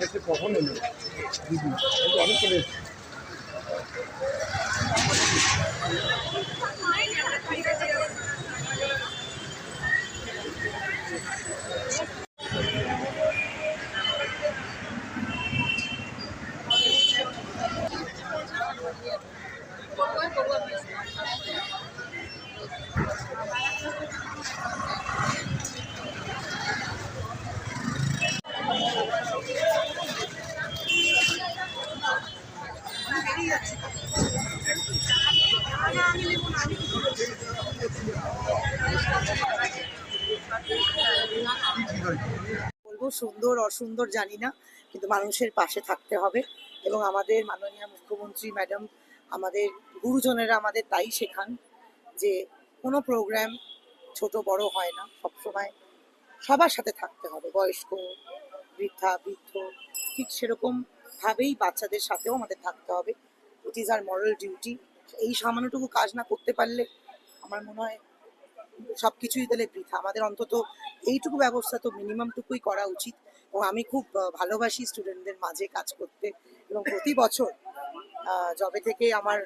জিনিসটাকে কখন এলো? দিদি অনেক করে বলব সুন্দর, অসুন্দর জানি না, কিন্তু মানুষের পাশে থাকতে হবে এবং আমাদের মাননীয় মুখ্যমন্ত্রী ম্যাডাম, আমাদের গুরুজনেরা আমাদের তাই শেখান যে কোনো প্রোগ্রাম ছোট বড় হয় না, সবসময় সবার সাথে থাকতে হবে। বয়স্ক, বৃদ্ধা, বৃদ্ধ, ঠিক সেরকম ভাবেই বাচ্চাদের সাথেও আমাদের থাকতে হবে। It is our moral duty এই সামান্যটুকু কাজ না করতে পারলে আমার মনে হয় সব কিছুই তাহলে বৃথা। আমাদের অন্তত এইটুকু ব্যবস্থা তো মিনিমামটুকুই করা উচিত। এবং আমি খুব ভালোবাসি স্টুডেন্টদের মাঝে কাজ করতে। এবং প্রতি বছর যবে থেকে আমার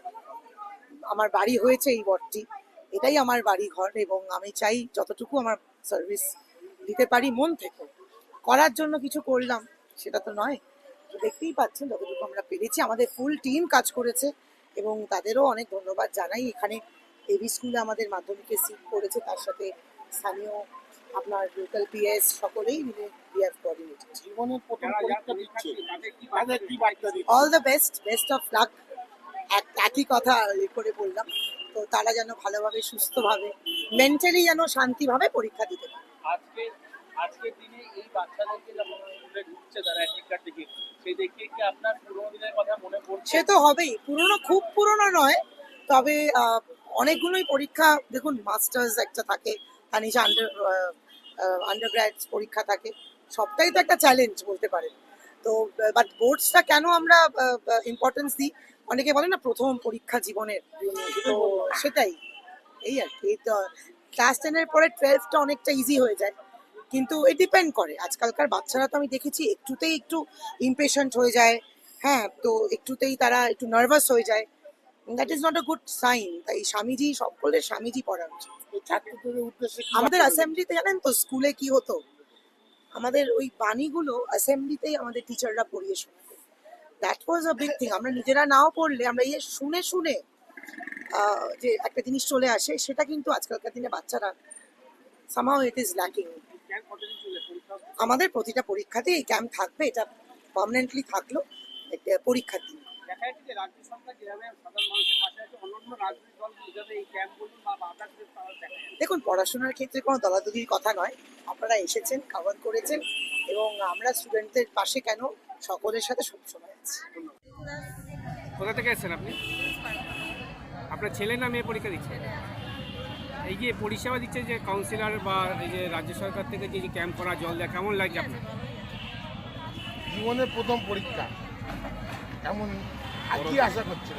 আমার বাড়ি হয়েছে এই বটটি, এটাই আমার বাড়ি ঘর এবং আমি চাই যতটুকু আমার সার্ভিস দিতে পারি মন থেকে। করার জন্য কিছু করলাম, সেটা তো নয়। তো দেখতেই পাচ্ছেন যতটুকু আমরা পেরেছি। আমাদের ফুল টিম কাজ করেছে এবং তাদেরও অনেক ধন্যবাদ জানাই। এখানে এবি স্কুলে আমাদের মাধ্যমিকে সিট করেছে তার সাথে স্থানীয় আপনার লোকাল পিএস সকলেই মিলে বিহেভ কোঅর্ডিনেটেড জীবনের প্রথম পরীক্ষা দিচ্ছে তাদের কি বার্তা দিচ্ছে? All the best best of luck একই কথা এ করে বললাম। তো তারা যেন ভালোভাবে সুস্থভাবে মেন্টালি যেন শান্তিভাবে পরীক্ষা দিতে পারে। আজকে আজকের দিনে এই বাচ্চাদেরকে যখন স্কুলে ঢুকছে তারা দিকে সেই সে তো হবেই। পুরনো খুব পুরনো নয়, তবে অনেকগুলোই পরীক্ষা, দেখুন, মাস্টার্স একটা থাকে তার নিচে আন্ডার আন্ডার পরীক্ষা থাকে, সবটাই তো একটা চ্যালেঞ্জ বলতে পারেন। তো বাট বোর্ডসটা কেন আমরা ইম্পর্টেন্স দিই? অনেকে বলে না, প্রথম পরীক্ষা জীবনের। তো, সেটাই। এই আর কি ক্লাস টেনের পরে টুয়েলভটা অনেকটা ইজি হয়ে যায়। কিন্তু এ ডিপেন্ড করে। আজকালকার বাচ্চারা তো আমি দেখেছি একটুতেই একটু ইমপেশেন্ট হয়ে যায়। হ্যাঁ তো একটুতেই তারা একটু নার্ভাস হয়ে যায়। That is not a good sign তাই স্বামীজি সকলের স্বামীজি পড়া উচিত। আমাদের অ্যাসেম্বলিতে জানেন তো স্কুলে কি হতো? আমাদের ওই বাণীগুলো অ্যাসেম্বলিতেই আমাদের টিচাররা পড়িয়ে শোনাতো। That was a big thing আমরা নিজেরা নাও পড়লে, আমরা ইয়ে শুনে শুনে যে একটা জিনিস চলে আসে, সেটা কিন্তু আজকালকার দিনে বাচ্চারা সামাও ইট ইজ ল্যাকিং আমাদের প্রতিটা পরীক্ষাতে এই ক্যাম্প থাকবে এটা পার্মানেন্টলি থাকল পরীক্ষার দিন। দেখুন পড়াশোনার ক্ষেত্রে কোনো দলাদলির কথা নয়। আপনারা এসেছেন কাভার করেছেন এবং আমরা স্টুডেন্টদের পাশে কেন সকলের সাথে সবসময় আছি। কোথা থেকে এসেছেন আপনি? আপনার ছেলে না মেয়ে পরীক্ষা দিচ্ছে এই যে পরিষেবা দিচ্ছে যে কাউন্সিলর বা এই যে রাজ্য সরকার থেকে যে ক্যাম্প করা জল দেয় কেমন লাগছে আপনার? জীবনের প্রথম পরীক্ষা। কেমন আর কি আশা করছেন?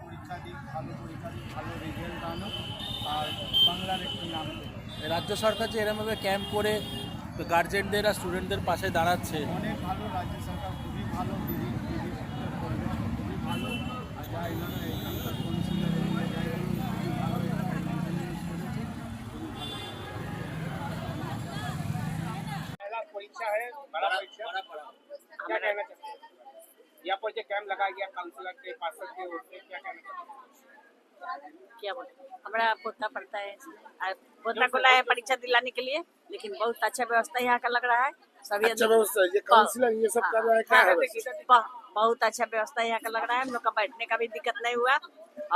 পরীক্ষা দিক ভালো পরীক্ষা দিক ভালো রেজাল্ট আনো আর বাংলার একটু নাম রাজ্য সরকার যে এরমভাবে ক্যাম্প করে গার্জেনদের আর স্টুডেন্টদের পাশে দাঁড়াচ্ছে। অনেক ভালো রাজ্য সরকার क्या कहना चाहते हैं यहाँ पर जो कैंप लगाया गया काउंसिलर के पार्षद के ओर से क्या कहना चाहते हैं क्या बोले? हमारा पोता पढ़ता है। पोता को लाया परीक्षा दिलाने के लिए लेकिन बहुत अच्छा व्यवस्था यहाँ का लग रहा है। सभी अच्छा व्यवस्था ये काउंसलर ये सब कर रहा है क्या है बहुत अच्छा व्यवस्था यहाँ का लग रहा है हम लोग का बैठने का भी दिक्कत नहीं हुआ।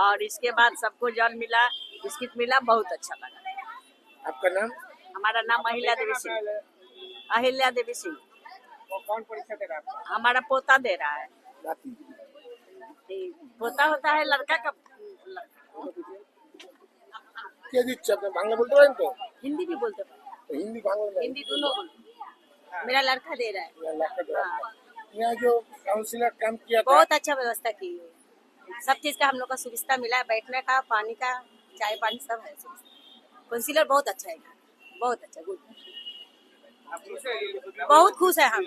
और इसके बाद सबको जल मिला बिस्किट मिला बहुत अच्छा लगा। आपका नाम? हमारा नाम अहिल्या देवी सिंह। अहिल्या देवी सिंह। कौन परीक्षा दे रहा है हमारा पोता दे रहा है। पोता होता है लड़का का क्या दिच्छा अपने बांग्ला बोलते हैं इनको? हिंदी भी बोलते हो। तो हिंदी बांग्ला हिंदी दोनों हाँ। मेरा लड़का दे रहा है। हाँ। यहाँ जो काउंसिलर काम किया बहुत अच्छा व्यवस्था की। है सब चीज़ का हम लोग का सुविधा मिला है। बैठने का पानी का चाय पानी सब है काउंसिलर बहुत अच्छा है। बहुत अच्छा गुड बहुत खुश है हम।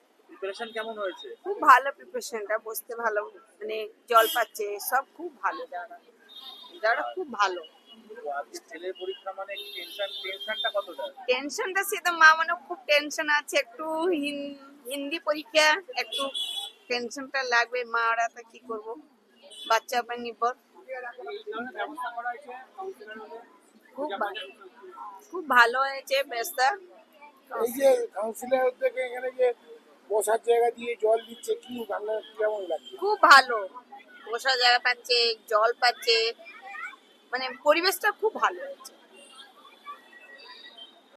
প্রিপারেশন কেমন হয়েছে? খুব ভালো প্রিপারেশনটা বসতে ভালো মানে জল পাচ্ছে সব খুব ভালো। যারা যারা খুব ভালো। তো আজকে ছেলের পরীক্ষা মানে টেনশন টেনশনটা টেনশনটা সে তো মা মানে খুব টেনশন আছে একটু হিন- হিন্দি পরীক্ষা একটু টেনশনটা লাগবে মা ওরা তো কি করব? বাচ্চা উপর নির্ভর। খুব ভালো খুব ভালো হয়েছে ব্যবস্থা এই যে কাউন্সিলর থেকে এখানে যে বসার জায়গা দিয়ে জল দিচ্ছে কি? আপনার কেমন লাগছে? খুব ভালো। বসার জায়গা পাচ্ছে, জল পাচ্ছে মানে পরিবেশটা খুব ভালো হয়েছে।